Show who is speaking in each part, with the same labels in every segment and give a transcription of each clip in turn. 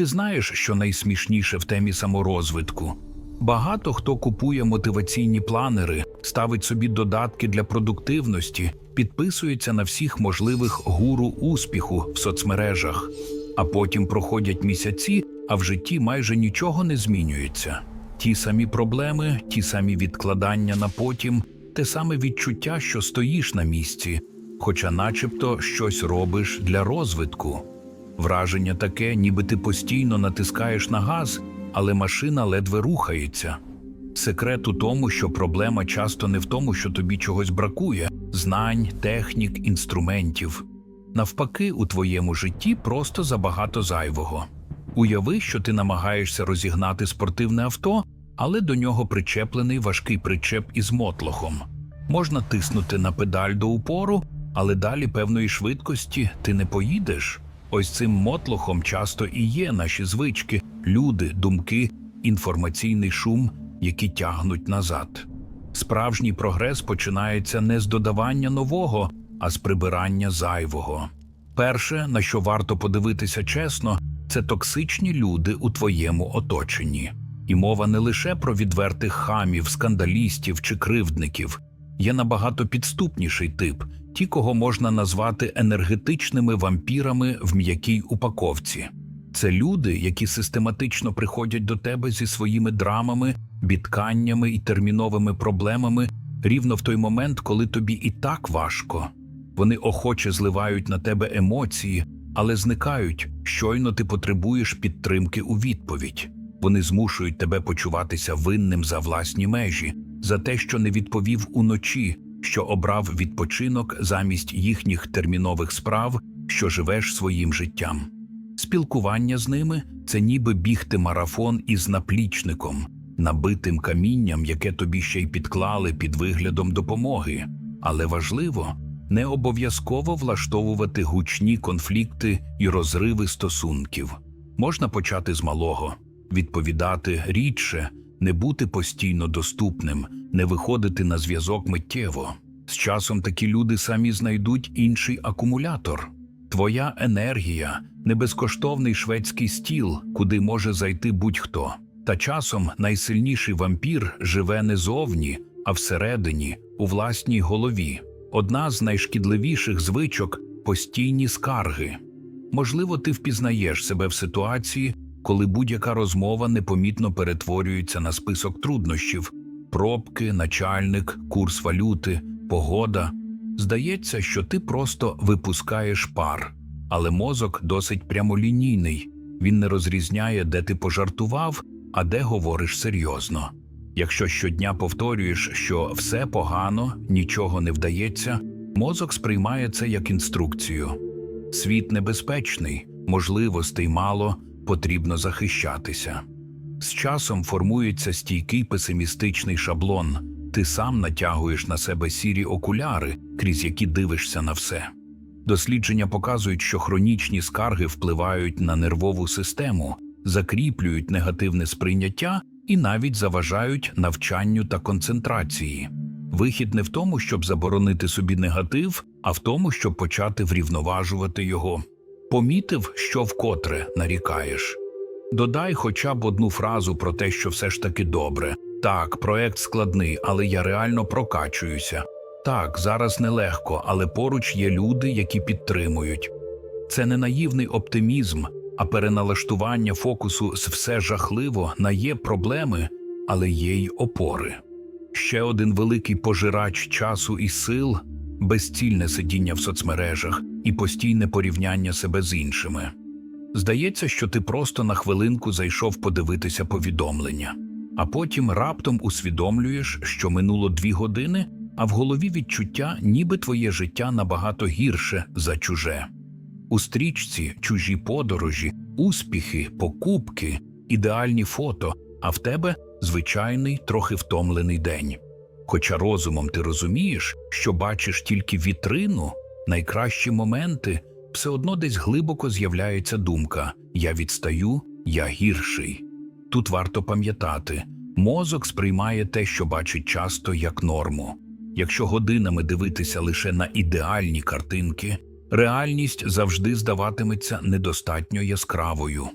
Speaker 1: Ти знаєш, що найсмішніше в темі саморозвитку? Багато хто купує мотиваційні планери, ставить собі додатки для продуктивності, підписується на всіх можливих гуру успіху в соцмережах, а потім проходять місяці, а в житті майже нічого не змінюється. Ті самі проблеми, ті самі відкладання на потім, те саме відчуття, що стоїш на місці, хоча начебто щось робиш для розвитку. Враження таке, ніби ти постійно натискаєш на газ, але машина ледве рухається. Секрет у тому, що проблема часто не в тому, що тобі чогось бракує знань, технік, інструментів. Навпаки, у твоєму житті просто забагато зайвого. Уяви, що ти намагаєшся розігнати спортивне авто, але до нього причеплений важкий причеп із мотлохом. Можна тиснути на педаль до упору, але далі певної швидкості ти не поїдеш. Ось цим мотлохом часто і є наші звички, люди, думки, інформаційний шум, які тягнуть назад. Справжній прогрес починається не з додавання нового, а з прибирання зайвого. Перше, на що варто подивитися чесно, це токсичні люди у твоєму оточенні. І мова не лише про відвертих хамів, скандалістів чи кривдників. Є набагато підступніший тип ті, кого можна назвати енергетичними вампірами в м'якій упаковці. Це люди, які систематично приходять до тебе зі своїми драмами, бідканнями і терміновими проблемами рівно в той момент, коли тобі і так важко. Вони охоче зливають на тебе емоції, але зникають, щойно ти потребуєш підтримки у відповідь. Вони змушують тебе почуватися винним за власні межі, за те, що не відповів уночі, що обрав відпочинок замість їхніх термінових справ, що живеш своїм життям. Спілкування з ними це ніби бігти марафон із наплічником, набитим камінням, яке тобі ще й підклали під виглядом допомоги. Але важливо не обов'язково влаштовувати гучні конфлікти і розриви стосунків. Можна почати з малого, відповідати рідше, не бути постійно доступним, не виходити на зв'язок миттєво. З часом такі люди самі знайдуть інший акумулятор. Твоя енергія не безкоштовний шведський стіл, куди може зайти будь-хто. Та часом найсильніший вампір живе не зовні, а всередині, у власній голові. Одна з найшкідливіших звичок постійні скарги. Можливо, ти впізнаєш себе в ситуації, коли будь-яка розмова непомітно перетворюється на список труднощів: пробки, начальник, курс валюти, погода. Здається, що ти просто випускаєш пар, але мозок досить прямолінійний. Він не розрізняє, де ти пожартував, а де говориш серйозно. Якщо щодня повторюєш, що все погано, нічого не вдається, мозок сприймає це як інструкцію. Світ небезпечний, можливостей мало, потрібно захищатися. З часом формується стійкий песимістичний шаблон, ти сам натягуєш на себе сірі окуляри, крізь які дивишся на все. Дослідження показують, що хронічні скарги впливають на нервову систему, закріплюють негативне сприйняття і навіть заважають навчанню та концентрації. Вихід не в тому, щоб заборонити собі негатив, а в тому, щоб почати врівноважувати його. Помітив, що вкотре нарікаєш. Додай хоча б одну фразу про те, що все ж таки добре. Так, проект складний, але я реально прокачуюся. Так, зараз нелегко, але поруч є люди, які підтримують. Це не наївний оптимізм, а переналаштування фокусу з все жахливо на є проблеми, але є й опори. Ще один великий пожирач часу і сил, безцільне сидіння в соцмережах і постійне порівняння себе з іншими. Здається, що ти просто на хвилинку зайшов подивитися повідомлення, а потім раптом усвідомлюєш, що минуло дві години, а в голові відчуття, ніби твоє життя набагато гірше за чуже. У стрічці чужі подорожі, успіхи, покупки, ідеальні фото, а в тебе звичайний, трохи втомлений день. Хоча розумом ти розумієш, що бачиш тільки вітрину, найкращі моменти, все одно десь глибоко з'являється думка Я відстаю, я гірший. Тут варто пам'ятати мозок сприймає те, що бачить часто, як норму. Якщо годинами дивитися лише на ідеальні картинки, реальність завжди здаватиметься недостатньо яскравою.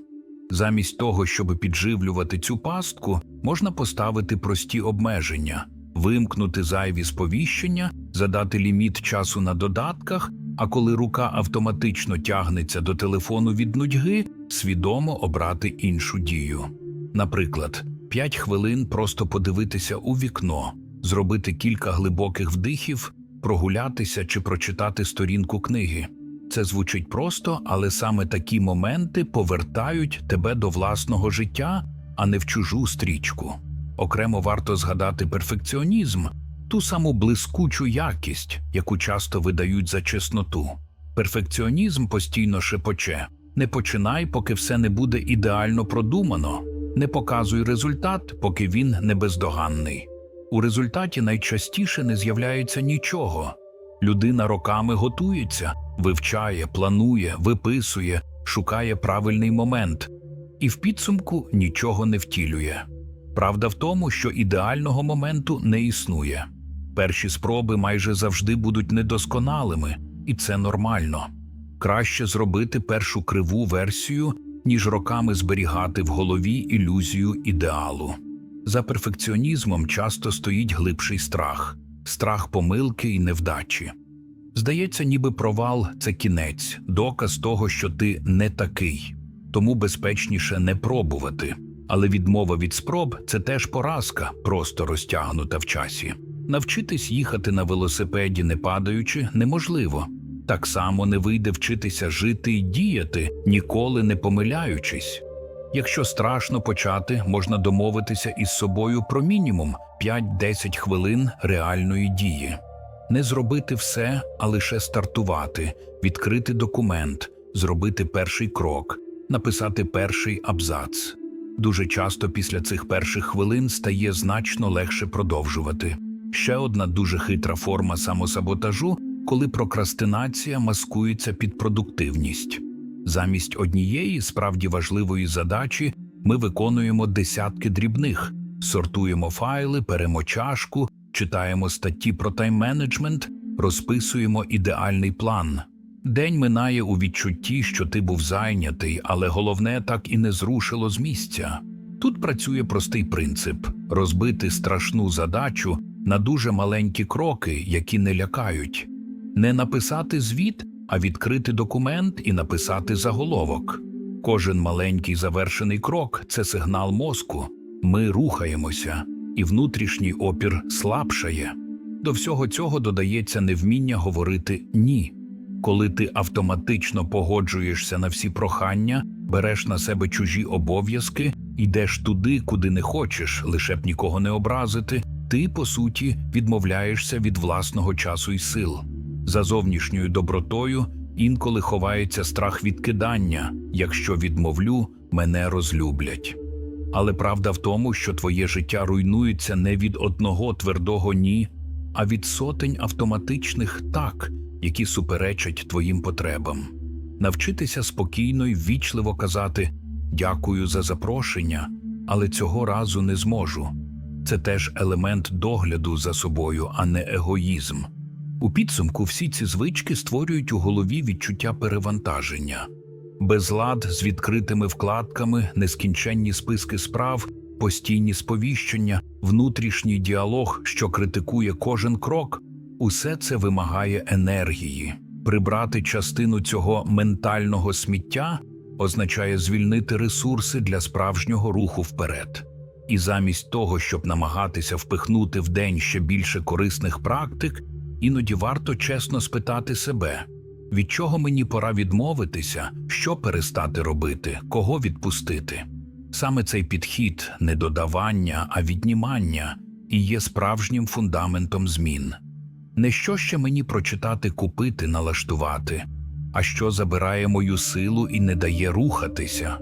Speaker 1: Замість того, щоб підживлювати цю пастку, можна поставити прості обмеження, вимкнути зайві сповіщення, задати ліміт часу на додатках, а коли рука автоматично тягнеться до телефону від нудьги, свідомо обрати іншу дію. Наприклад, 5 хвилин просто подивитися у вікно, зробити кілька глибоких вдихів, прогулятися чи прочитати сторінку книги. Це звучить просто, але саме такі моменти повертають тебе до власного життя, а не в чужу стрічку. Окремо варто згадати перфекціонізм, ту саму блискучу якість, яку часто видають за чесноту. Перфекціонізм постійно шепоче. Не починай, поки все не буде ідеально продумано. Не показуй результат, поки він не бездоганний. У результаті найчастіше не з'являється нічого. Людина роками готується, вивчає, планує, виписує, шукає правильний момент, і в підсумку нічого не втілює. Правда в тому, що ідеального моменту не існує. Перші спроби майже завжди будуть недосконалими, і це нормально. Краще зробити першу криву версію, ніж роками зберігати в голові ілюзію ідеалу. За перфекціонізмом часто стоїть глибший страх страх помилки і невдачі. Здається, ніби провал це кінець, доказ того, що ти не такий, тому безпечніше не пробувати. Але відмова від спроб це теж поразка, просто розтягнута в часі. Навчитись їхати на велосипеді, не падаючи, неможливо. Так само не вийде вчитися жити і діяти, ніколи не помиляючись. Якщо страшно почати, можна домовитися із собою про мінімум 5-10 хвилин реальної дії. Не зробити все, а лише стартувати, відкрити документ, зробити перший крок, написати перший абзац. Дуже часто після цих перших хвилин стає значно легше продовжувати. Ще одна дуже хитра форма самосаботажу, коли прокрастинація маскується під продуктивність. Замість однієї справді важливої задачі ми виконуємо десятки дрібних, сортуємо файли, беремо чашку, читаємо статті про тайм-менеджмент, розписуємо ідеальний план. День минає у відчутті, що ти був зайнятий, але головне так і не зрушило з місця. Тут працює простий принцип розбити страшну задачу на дуже маленькі кроки, які не лякають, не написати звіт, а відкрити документ і написати заголовок. Кожен маленький завершений крок це сигнал мозку. Ми рухаємося, і внутрішній опір слабшає. До всього цього додається невміння говорити ні. Коли ти автоматично погоджуєшся на всі прохання, береш на себе чужі обов'язки, йдеш туди, куди не хочеш, лише б нікого не образити, ти, по суті, відмовляєшся від власного часу і сил. За зовнішньою добротою інколи ховається страх відкидання якщо відмовлю, мене розлюблять. Але правда в тому, що твоє життя руйнується не від одного твердого ні, а від сотень автоматичних так, які суперечать твоїм потребам. Навчитися спокійно й ввічливо казати дякую за запрошення, але цього разу не зможу. Це теж елемент догляду за собою, а не егоїзм. У підсумку всі ці звички створюють у голові відчуття перевантаження, безлад з відкритими вкладками, нескінченні списки справ, постійні сповіщення, внутрішній діалог, що критикує кожен крок, усе це вимагає енергії. Прибрати частину цього ментального сміття означає звільнити ресурси для справжнього руху вперед. І замість того, щоб намагатися впихнути в день ще більше корисних практик, іноді варто чесно спитати себе, від чого мені пора відмовитися, що перестати робити, кого відпустити. Саме цей підхід не додавання, а віднімання і є справжнім фундаментом змін. Не що ще мені прочитати, купити, налаштувати, а що забирає мою силу і не дає рухатися.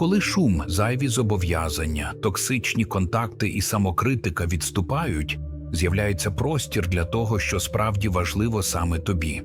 Speaker 1: Коли шум, зайві зобов'язання, токсичні контакти і самокритика відступають, з'являється простір для того, що справді важливо саме тобі.